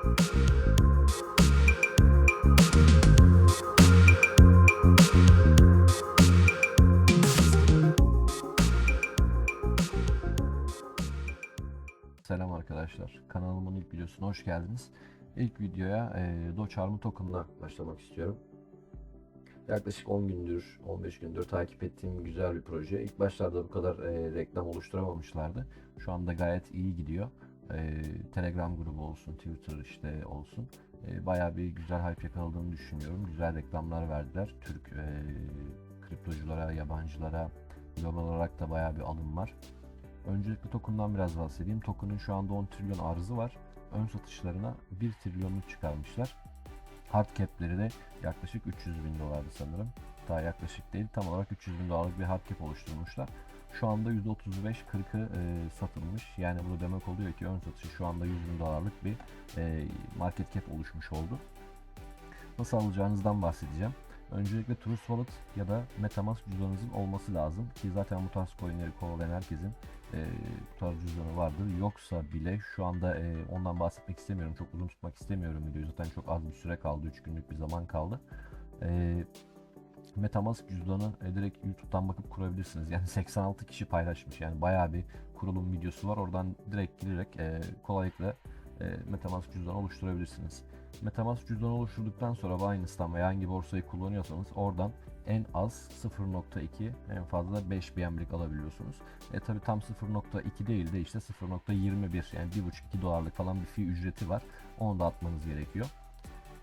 Selam arkadaşlar. Kanalımın ilk videosuna hoş geldiniz. İlk videoya e, Doçarmı Token'la başlamak istiyorum. Yaklaşık 10 gündür, 15 gündür takip ettiğim güzel bir proje. İlk başlarda bu kadar e, reklam oluşturamamışlardı. Şu anda gayet iyi gidiyor. E, Telegram grubu olsun, Twitter işte olsun. E, bayağı bir güzel hype yakaladığını düşünüyorum. Güzel reklamlar verdiler. Türk e, kriptoculara, yabancılara, global olarak da bayağı bir alım var. Öncelikle token'dan biraz bahsedeyim. Token'ın şu anda 10 trilyon arzı var. Ön satışlarına 1 trilyonluk çıkarmışlar. Hard cap'leri de yaklaşık 300 bin dolardı sanırım. Daha yaklaşık değil. Tam olarak 300 bin dolarlık bir hard cap oluşturmuşlar. Şu anda %35-40'ı e, satılmış. Yani bu da demek oluyor ki ön satışı şu anda 100 bin dolarlık bir e, market cap oluşmuş oldu. Nasıl alacağınızdan bahsedeceğim. Öncelikle Trust Wallet ya da Metamask cüzdanınızın olması lazım ki zaten bu tarz coinleri kovalayan herkesin e, bu tarz cüzdanı vardır. Yoksa bile şu anda e, ondan bahsetmek istemiyorum. Çok uzun tutmak istemiyorum videoyu. Zaten çok az bir süre kaldı. 3 günlük bir zaman kaldı. E, Metamask cüzdanı e, direkt YouTube'dan bakıp kurabilirsiniz. Yani 86 kişi paylaşmış. Yani bayağı bir kurulum videosu var. Oradan direkt girerek e, kolaylıkla e, Metamask cüzdanı oluşturabilirsiniz. Metamask cüzdanı oluşturduktan sonra Binance'dan veya hangi borsayı kullanıyorsanız oradan en az 0.2 en fazla 5 BM'lik alabiliyorsunuz. E tabi tam 0.2 değil de işte 0.21 yani 1.5-2 dolarlık falan bir fee ücreti var. Onu da atmanız gerekiyor.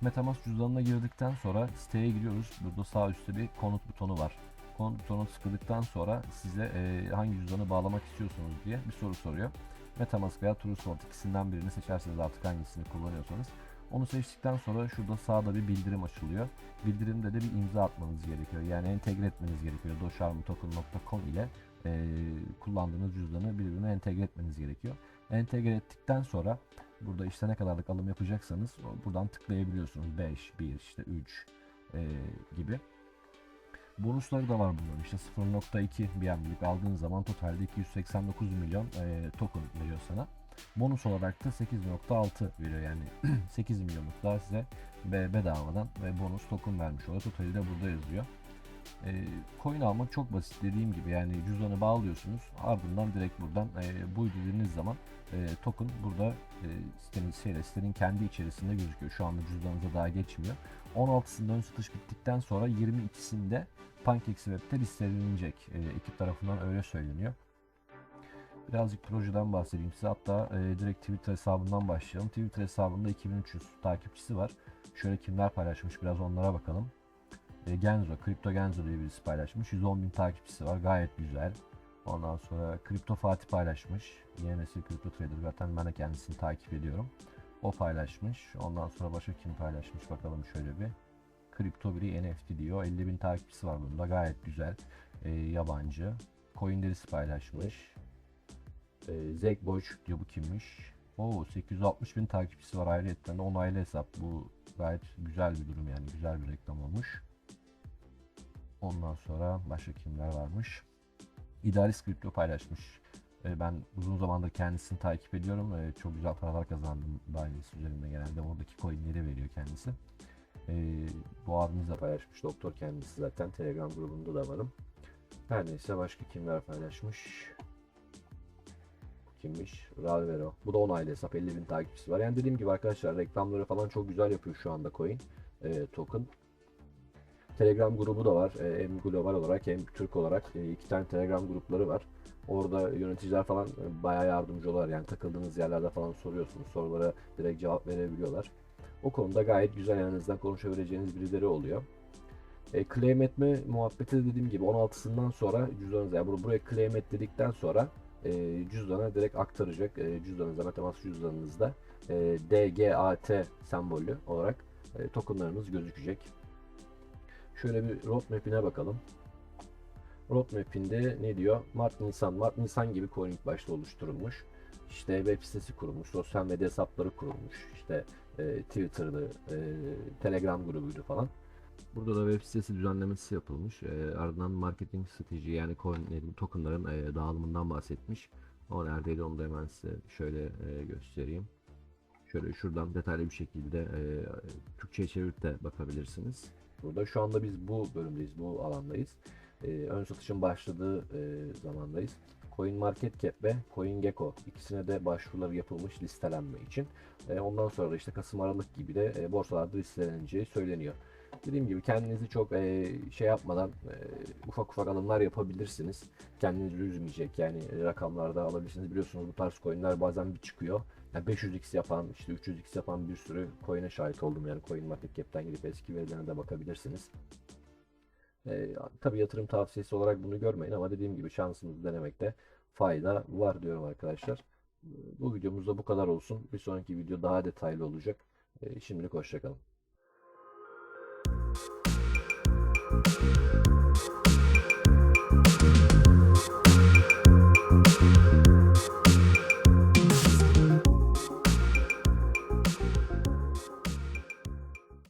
Metamask cüzdanına girdikten sonra siteye giriyoruz. Burada sağ üstte bir konut butonu var. Konut butonu tıkladıktan sonra size e, hangi cüzdanı bağlamak istiyorsunuz diye bir soru soruyor. Metamask veya True Wallet ikisinden birini seçerseniz artık hangisini kullanıyorsanız. Onu seçtikten sonra şurada sağda bir bildirim açılıyor. Bildirimde de bir imza atmanız gerekiyor. Yani entegre etmeniz gerekiyor. docharmtoken.com ile e, kullandığınız cüzdanı birbirine entegre etmeniz gerekiyor. Entegre ettikten sonra burada işte ne kadarlık alım yapacaksanız buradan tıklayabiliyorsunuz. 5, 1, işte 3 e, gibi. Bonusları da var bunların. İşte 0.2 BM'lik aldığın zaman totalde 289 milyon e, token veriyor sana. Bonus olarak da 8.6 veriyor yani 8 milyonluk daha size be- bedavadan ve bonus token vermiş oluyor. Totali de burada yazıyor. E, coin almak çok basit dediğim gibi yani cüzdanı bağlıyorsunuz ardından direkt buradan e, bu dediğiniz zaman e, token burada e, sitenin, sitenin, sitenin kendi içerisinde gözüküyor. Şu anda cüzdanınıza daha geçmiyor. 16'sında ön satış bittikten sonra 22'sinde PancakeSwap'te listelenecek. E, ekip tarafından öyle söyleniyor. Birazcık projeden bahsedeyim size. Hatta e, direkt Twitter hesabından başlayalım. Twitter hesabında 2300 takipçisi var. Şöyle kimler paylaşmış biraz onlara bakalım. E, Genzo, Crypto Genzo diye birisi paylaşmış. 110 bin takipçisi var. Gayet güzel. Ondan sonra Crypto Fatih paylaşmış. Yeni nesil Crypto Trader. Zaten ben de kendisini takip ediyorum. O paylaşmış. Ondan sonra başka kim paylaşmış bakalım şöyle bir. Crypto biri NFT diyor. 50 bin takipçisi var bunda. Gayet güzel. E, yabancı. Coinderis paylaşmış. E, Zekboş diyor bu kimmiş? Oo 860 bin takipçisi var ayrıyetten de onaylı hesap. Bu gayet güzel bir durum yani. Güzel bir reklam olmuş. Ondan sonra başka kimler varmış? İdealist Kripto paylaşmış. E, ben uzun zamandır kendisini takip ediyorum. Çok güzel paralar kazandım Binance üzerinde genelde. Oradaki coinleri veriyor kendisi. E, bu abimiz de paylaşmış. Doktor kendisi zaten Telegram grubunda da varım. Her neyse başka kimler paylaşmış? kimmiş? Ralvero. Bu da onaylı hesap. 50 bin takipçisi var. Yani dediğim gibi arkadaşlar reklamları falan çok güzel yapıyor şu anda coin. E, token. Telegram grubu da var. E, hem global olarak hem Türk olarak e, iki tane Telegram grupları var. Orada yöneticiler falan e, bayağı yardımcı oluyorlar. Yani takıldığınız yerlerde falan soruyorsunuz. Sorulara direkt cevap verebiliyorlar. O konuda gayet güzel yanınızdan konuşabileceğiniz birileri oluyor. E, claim etme muhabbeti de dediğim gibi 16'sından sonra cüzdanınıza yani buraya claim et dedikten sonra e, cüzdana direkt aktaracak. E, cüzdanınıza, Metamask cüzdanınızda e, DGAT sembolü olarak e, tokenlarınız gözükecek. Şöyle bir roadmap'ine bakalım. Roadmap'inde ne diyor? Mart Nisan, Mart Nisan gibi coin ilk başta oluşturulmuş. İşte web sitesi kurulmuş, sosyal medya hesapları kurulmuş. İşte e, Twitter'dı, e, Telegram grubuydu falan. Burada da web sitesi düzenlemesi yapılmış. E, ardından marketing strateji yani coinlerin, tokenların e, dağılımından bahsetmiş. O neredeydi onu da hemen size şöyle e, göstereyim. Şöyle şuradan detaylı bir şekilde e, Türkçe'ye çevirip de bakabilirsiniz. Burada şu anda biz bu bölümdeyiz, bu alandayız. E, ön satışın başladığı e, zamandayız. CoinMarketCap ve CoinGecko ikisine de başvurular yapılmış listelenme için. E, ondan sonra da işte Kasım Aralık gibi de e, borsalarda listeleneceği söyleniyor. Dediğim gibi kendinizi çok e, şey yapmadan e, ufak ufak alımlar yapabilirsiniz. Kendinizi üzmeyecek yani rakamlarda alabilirsiniz. Biliyorsunuz bu tarz coinler bazen bir çıkıyor. Yani 500x yapan, işte 300x yapan bir sürü coin'e şahit oldum. Yani CoinMarketCap'ten gidip eski verilerine de bakabilirsiniz. E, tabii yatırım tavsiyesi olarak bunu görmeyin ama dediğim gibi şansınızı denemekte fayda var diyorum arkadaşlar. Bu videomuzda bu kadar olsun. Bir sonraki video daha detaylı olacak. E, şimdilik hoşçakalın.